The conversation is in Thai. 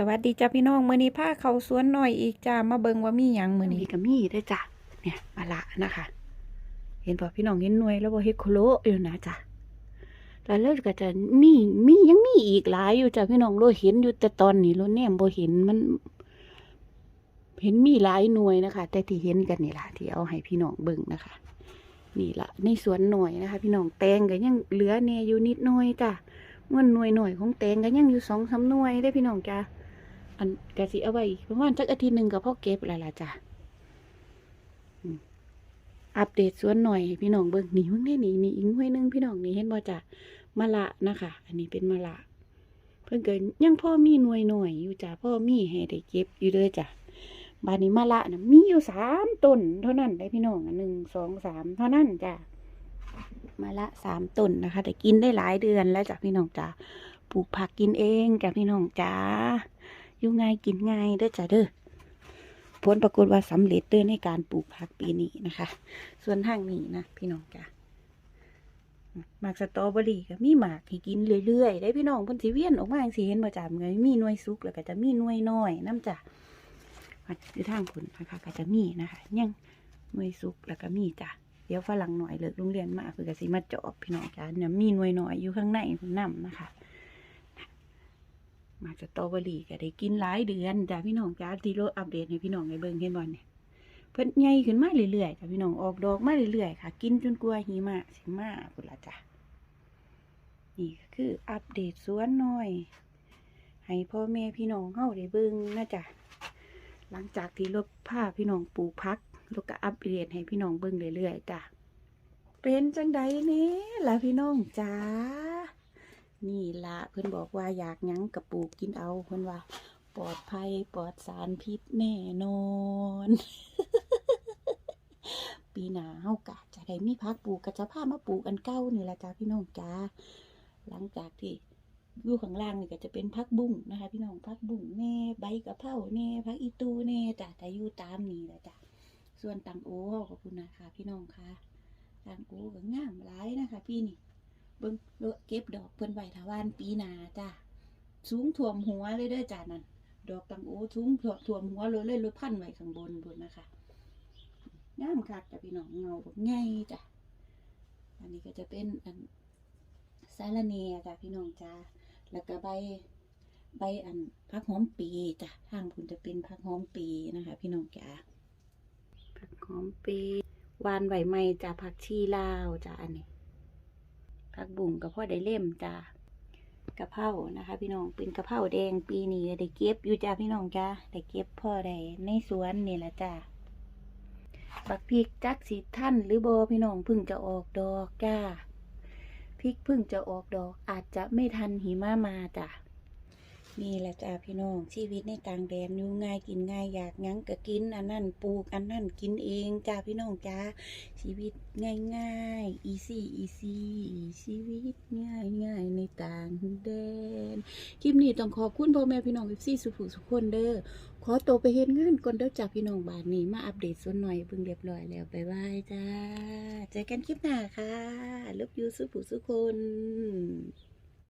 สวัสดีจ้าพี่น้องมื้อนี้พาเขาสวนหน่อยอีกจ้ามาเบิงว่ามีหยังมื้อนี้มีก็มีได้จ้ะเนี่ยมาละนะคะ เห็นป่ะพี่น้องเห็นหน่วยแล้วบ่เฮ็ดโคโลอยู่นะจ้ะแล้วเลิกก็จะมีมียังมีอีกหลายอยู่จ้ะพี่น้องโลเห็นอยู่แต่ตอนนี้โลแนมบ่เห็นมัน เห็นมีหลายหน่วยนะคะ แต่ที่เห็นกันนี่ล่ะที่เอาให้พี่น้องเบิ่งนะคะ นี่ละในสวนหน่อยนะคะ พี่น้องแตงก็ยังเหลือแน่อยู่นิดหน่อยจ้ะเงินหน่วยหน่วยของแตงก็ยังอยู่สองสามหน่วยได้พี่น้องจ้ะ อันกะสิเอาไว้ประมาณจักอาทิตย์หนึ่งก็พอเก็บแล้วล่ะจ้ะอัปเดตสวนหน่อยพี่น้องเบิ่งนี่เบิ่งได้นี่นี่อีกหน่วยนึงพี่น้องนี่เห็นบ่จ้ะมะละนะคะ อันนี้เป็นมะละเพิ่นก็ยังพ่อมีหน่วยหน่อยอยู่จ้ะพ่อมีให้ได้เก็บอยู่เด้อจ้ะบานนี้มะละนะมีอยู่สามต้นเท่านั้นได้พี่น้องหนึ่งสองสามเท่านั้นจ้ะมะละสามต้นนะคะ แต่กินได้หลายเดือนแล้วจ้ะพี่น้องจ้ะปลูกผักกินเองจ้ะพี่น้องจ้า อยู่ง่ายกินง่ายเด้อจ้ะเด้อผลปรากฏว่าสำเร็จเด้อในการปลูกผักปีนี้นะคะ ส่วนทางนี้นะพี่น้องจ้ะหมากสตรอเบอรี่ก็มีหมากให้กินเรื่อยๆได้พี่น้องเพิ่นสิเวียนออกมาจังสิเห็นบ่จ้ะมันมีหน่วยสุกแล้วก็จะมีหน่วยน้อยน้ำจ้ะอยู่ทางผลนะคะก็จะมีนะคะยังหน่วยสุกแล้วก็มีจ้ะเดี๋ยวฝรั่งหน่อยเลิกโรงเรียนมาเพิ่นก็สิมาเจอบพี่น้องจ้ะเนี่ยมีหน่วยน้อยอยู่ข้างในเพิ่นนํนะคะ มากสตรอเบอรี่ก็ได้กินหลายเดือนจ้ะพี่น้องจ้ะที่โลอัปเดตให้พี่น้องได้เบิ่งเห็นบ่เนี่ยเพิ่นใหญ่ขึ้นมาเรื่อยๆจ้ะพี่น้องออกดอกมาเรื่อยๆค่ะ กินจนกลัวหิมะสิมาพุ่นละจ้ะนี่คืออัปเดตสวนน้อย ให้พ่อแม่พี่น้องเฮาได้เบิ่งนะจ้ะหลังจากที่ลบผ้าพี่น้องปลูกพักแล้วก็อัปเดตให้พี่น้องเบิ่งเรื่อยๆจ้ะเป็นจังใดนี่ล่ะพี่น้องจ้า นี่ละเพิ่อนบอกว่าอยากยังกับปูกกินเอาเพิ่อนว่า ปลอดภัยปลอดสารพิษแน่นอน ปีหน้าเฮากะจะได้มีพักปลูกก็จะพามาปลูกอันเก่านี่แหละจ้าพี่น้องจ้าหลังจากที่อยู่ข้างล่างนี่ก็จะเป็นพักบุ้งนะคะ พี่น้องพักบุ้งแน่ใบกระเพราแน่พักอีตูแน่จ้ะแต่อยู่ตามนี่แหละจ้ะส่วนตังโอเฮาขอบคุณนะคะพี่น้องค่ะตังโอ้ก็ง่ามหลายนะคะ พี่นี่ เบิ่งเลาะเก็บดอกเพิ่นไว้ถาวานปีนาจ้ะสูงท่วมหัวเลยเด้อจ้ะนั่นดอกตังโอทุ่งถ่วมหัวเลยเลยรถพันไว้ข้างบนบนนะคะงามคักจ้ะพี่น้องเงาแบบง่ายจ้ะอันนี้ก็จะเป็นอันสาระเนียจ้ะพี่น้องจ้าแล้วก็ใบใบอันพักหอมปีจ้ะทางคุณจะเป็นพักหอมปีนะคะ พี่น้องจ้าพักหอมปีวานใบไม้จ้ะผักชีลาวจ้ะอันนี้ ผักบุ่งกับพ่อได้เล่มจ้ากะเพรานะคะ พี่น้องเป็นกะเพราแดงปีนี้ได้เก็บอยู่จ้าพี่น้องจ้าได้เก็บพ่อได้ในสวนนี่แหละจ้าบักพริกจักสีท่านหรือโบพี่น้องพึ่งจะออกดอกจ้าพริกพึ่งจะออกดอกอาจจะไม่ทันหิมะมาจ้ะ นี่แหละจ้าพี่น้อง ชีวิตในต่างแดนอยู่ง่ายกินง่ายอยากหยังก็กิน อันนั้นปลูกอันนั้นกินเองจ้าพี่น้องจ้าชีวิตง่ายง่ายอีซี่อีซี่ชีวิตง่ายง่ายในต่างแดนคลิปนี้ต้องขอบคุณพ่อแม่พี่น้องเอฟซีสุภุสุขคนเด้อขอตัวไปเฮ็ดงานก่อนเด้อจ้าพี่น้องบานนี้มาอัปเดตส่วนหน่อยเพิ่งเรียบร้อยแล้วบ๊ายบายจ้าเจอกันคลิปหน้าค่ะลิฟยูสุภุสุขคน